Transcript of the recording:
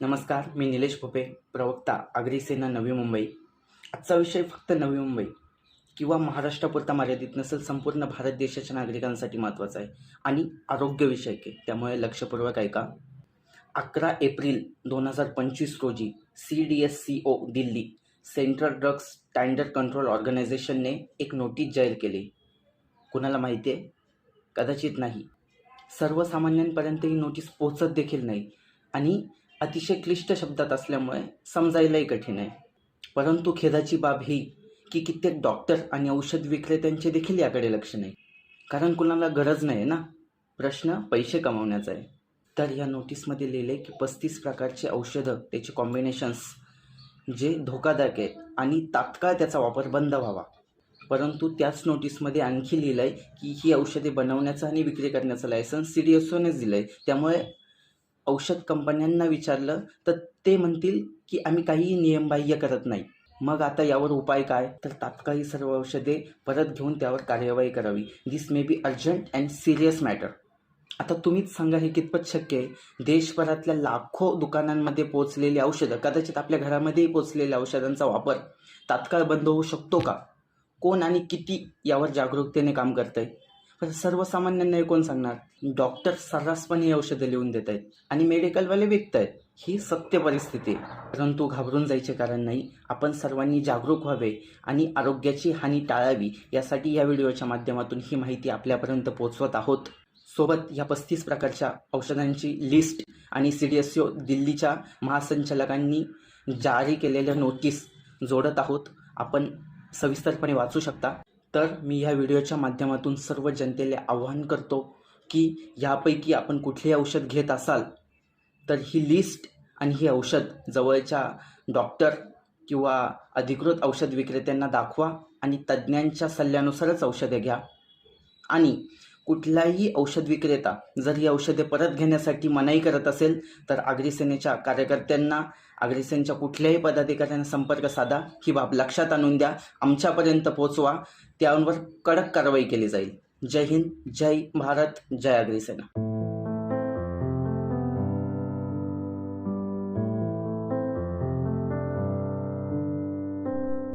नमस्कार मी निलेश भोपे प्रवक्ता अग्रिसेना नवी मुंबई. आजचा विषय फक्त नवी मुंबई किंवा महाराष्ट्रापुरता मर्यादित नसेल संपूर्ण भारत देशाच्या नागरिकांसाठी महत्त्वाचा आहे आणि आरोग्यविषयक आहे. त्यामुळे लक्षपूर्वक ऐका. अकरा एप्रिल दोन हजार पंचवीस रोजी C D S C O Delhi central drugs standard control ऑर्गनायझेशनने एक नोटीस जाहीर केली. कुणाला माहिती आहे? कदाचित नाही. सर्वसामान्यांपर्यंत ही नोटीस पोचत देखील नाही आणि अतिशय क्लिष्ट शब्दात असल्यामुळे समजायलाही कठीण आहे. परंतु खेदाची बाब ही की कित्येक डॉक्टर आणि औषध विक्रेत्यांचे देखील याकडे लक्ष नाही. कारण कुणाला गरज नाही ना? प्रश्न पैसे कमावण्याचा आहे. तर या नोटीसमध्ये लिहिले की पस्तीस प्रकारचे औषधं त्याचे कॉम्बिनेशन्स जे धोकादायक आहेत आणि तात्काळ त्याचा वापर बंद व्हावा. परंतु त्याच नोटीसमध्ये आणखी लिहिलं आहे की ही औषधे बनवण्याचं आणि विक्री करण्याचं लायसन्स सी डी एस ओनेच दिलं आहे त्यामुळे औषध कंपन्यांना विचारलं तर ते म्हणतील की आम्ही काहीही नियमबाह्य करत नाही. मग आता यावर उपाय काय? तर तात्काळी सर्व औषधे परत घेऊन त्यावर कार्यवाही करावी. This may be urgent and serious matter आता तुम्हीच सांगा हे कितपत शक्य आहे? देशभरातल्या लाखो दुकानांमध्ये पोचलेली औषधं कदाचित आपल्या घरामध्येही पोचलेल्या औषधांचा वापर तात्काळ बंद होऊ शकतो का? कोण आणि किती यावर जागरूकतेने काम करतं आहे तर सर्वसामान्यांना कोण सांगणार डॉक्टर सर्रासपणे औषधं लिहून देत आहेत आणि मेडिकलवाले विकत आहेत ही सत्य परिस्थिती परंतु घाबरून जायचे कारण नाही. आपण सर्वांनी जागरूक व्हावे आणि आरोग्याची हानी टाळावी यासाठी या व्हिडिओच्या माध्यमातून ही माहिती आपल्यापर्यंत पोहोचवत आहोत. सोबत या पस्तीस प्रकारच्या औषधांची लिस्ट आणि सी डी एस ओ दिल्लीच्या महासंचालकांनी जारी केलेल्या नोटीस जोडत आहोत. आपण सविस्तरपणे वाचू शकता. तर मी ह्या व्हिडिओच्या माध्यमातून सर्व जनतेला आवाहन करतो की यापैकी आपण कुठले औषध घेत असाल तर ही लिस्ट आणि ही औषध जवळच्या डॉक्टर किंवा अधिकृत औषध विक्रेत्यांना दाखवा आणि तज्ज्ञांच्या सल्ल्यानुसारच औषधे घ्या. आणि कुठलाही औषध विक्रेता जर ही औषधे परत घेण्यासाठी मनाई करत असेल तर अग्रिसेनेच्या कार्यकर्त्यांना अग्रिसेनच्या कुठल्याही पदाधिकाऱ्यांना संपर्क साधा ही बाब लक्षात आणून द्या. आमच्यापर्यंत पोहोचवा. त्यावर कडक कारवाई केली जाईल. जय हिंद जय भारत जय अग्रेसेना.